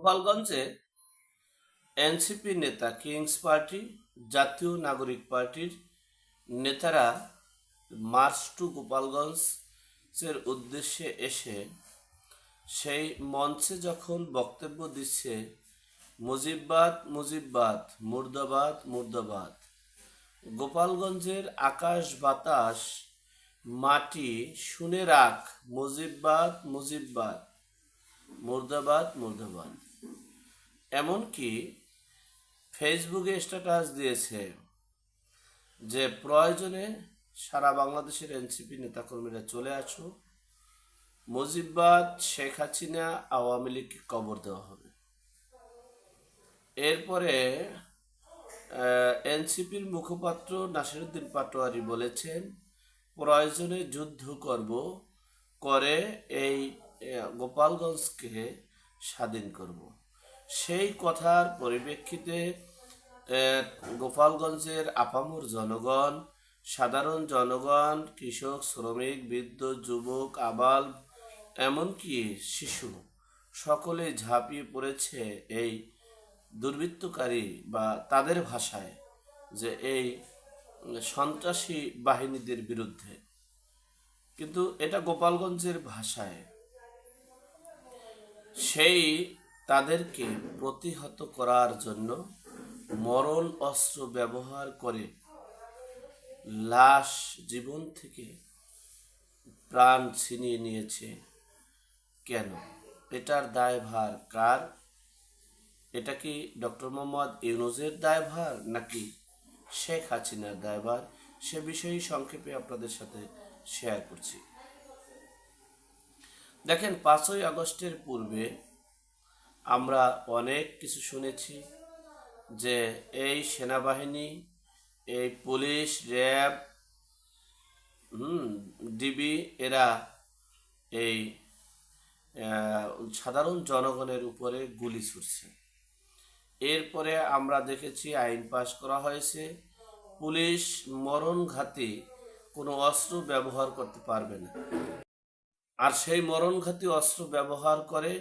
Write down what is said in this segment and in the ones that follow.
গোপালগঞ্জে এনসিপি নেতা Kings party, জাতীয় নাগরিক পার্টির নেতারা মার্চ টু গোপালগঞ্জের উদ্দেশ্যে এসে সেই মঞ্চে যখন বক্তব্য দিচ্ছে, মুজিববাদ মুজিববাদ, মুর্দাবাদ মুর্দাবাদ, গোপালগঞ্জের আকাশ বাতাস, মাটি শুনে রাখ, মুজিববাদ মুজিববাদ, মুর্দাবাদ মুর্দাবাদ। এমনকি ফেসবুকে স্ট্যাটাস দিয়েছে যে প্রয়োজনে সারা বাংলাদেশের এনসিপি নেতাকর্মীরা চলে আসো। মুজিববাদ, শেখ হাসিনা, আওয়ামী লীগকে কবর দেওয়া হবে। এরপরে এনসিপির মুখপাত্র নাসিরুদ্দিন পাটোয়ারি বলেছেন, প্রয়োজনে যুদ্ধ করব, করে এই গোপালগঞ্জকে স্বাধীন করব। সেই কথার পরিপ্রেক্ষিতে গোপালগঞ্জের আপামর জনগণ, সাধারণ জনগণ, কৃষক, শ্রমিক, বৃদ্ধ, যুবক, আবাল, এমনকি শিশু সকলে ঝাঁপিয়ে পড়েছে এই দুর্বৃত্তকারী বা তাদের ভাষায় যে এই সন্ত্রাসী বাহিনীদের বিরুদ্ধে। কিন্তু এটা গোপালগঞ্জের ভাষায়। সেই তাদেরকে প্রতিহত করার জন্য মরণ অস্ত্র ব্যবহার করে লাশ জীবন থেকে প্রাণ ছিনিয়ে নিয়েছে। কেন? এটার দায়ভার কার? এটা কি ডক্টর মোহাম্মদ ইউনুজের দায়ভার নাকি শেখ হাসিনার দায়ভার? সে বিষয়ে সংক্ষেপে আপনাদের সাথে শেয়ার করছি। দেখেন, পাঁচই আগস্টের পূর্বে আমরা অনেক কিছু শুনেছি যে এই সেনাবাহিনী, এই পুলিশ, র্যাব, হুম, ডিবি, এরা এই সাধারণ জনগণের উপরে গুলি ছুটছে এরপরে আমরা দেখেছি আইন পাশ করা হয়েছে। পুলিশ মরণঘাতী কোনো অস্ত্র ব্যবহার করতে পারবে না। আর সেই মরণঘাতী অস্ত্র ব্যবহার করে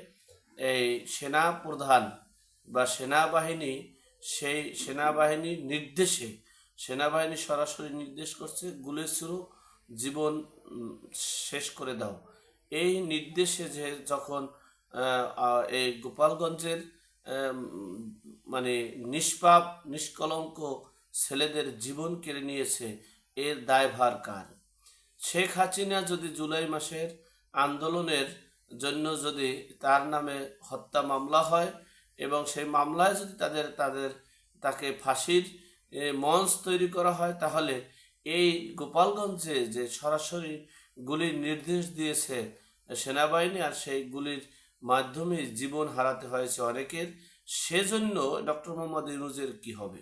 এই সেনা প্রধান বা সেনাবাহিনী, সেই সেনাবাহিনীর নির্দেশে, সেনাবাহিনী সরাসরি নির্দেশ করছে গুলি শুরু জীবন শেষ করে দাও। এই নির্দেশে যে যখন এই গোপালগঞ্জের মানে নিষ্পাপ, নিষ্কলঙ্ক ছেলেদের জীবন কেড়ে নিয়েছে, এর দায়ভার কার? শেখ হাসিনা যদি জুলাই মাসের আন্দোলনের জন্য যদি তার নামে হত্যা মামলা হয় এবং সেই মামলায় যদি তাদের তাদের, তাকে ফাঁসির মঞ্চ তৈরি করা হয়, তাহলে এই গোপালগঞ্জে যে সরাসরি গুলির নির্দেশ দিয়েছে সেনাবাহিনী আর সেই গুলির মাধ্যমে জীবন হারাতে হয়েছে অনেকের, সেজন্য ডক্টর মোহাম্মদ ইউনুজের কি হবে?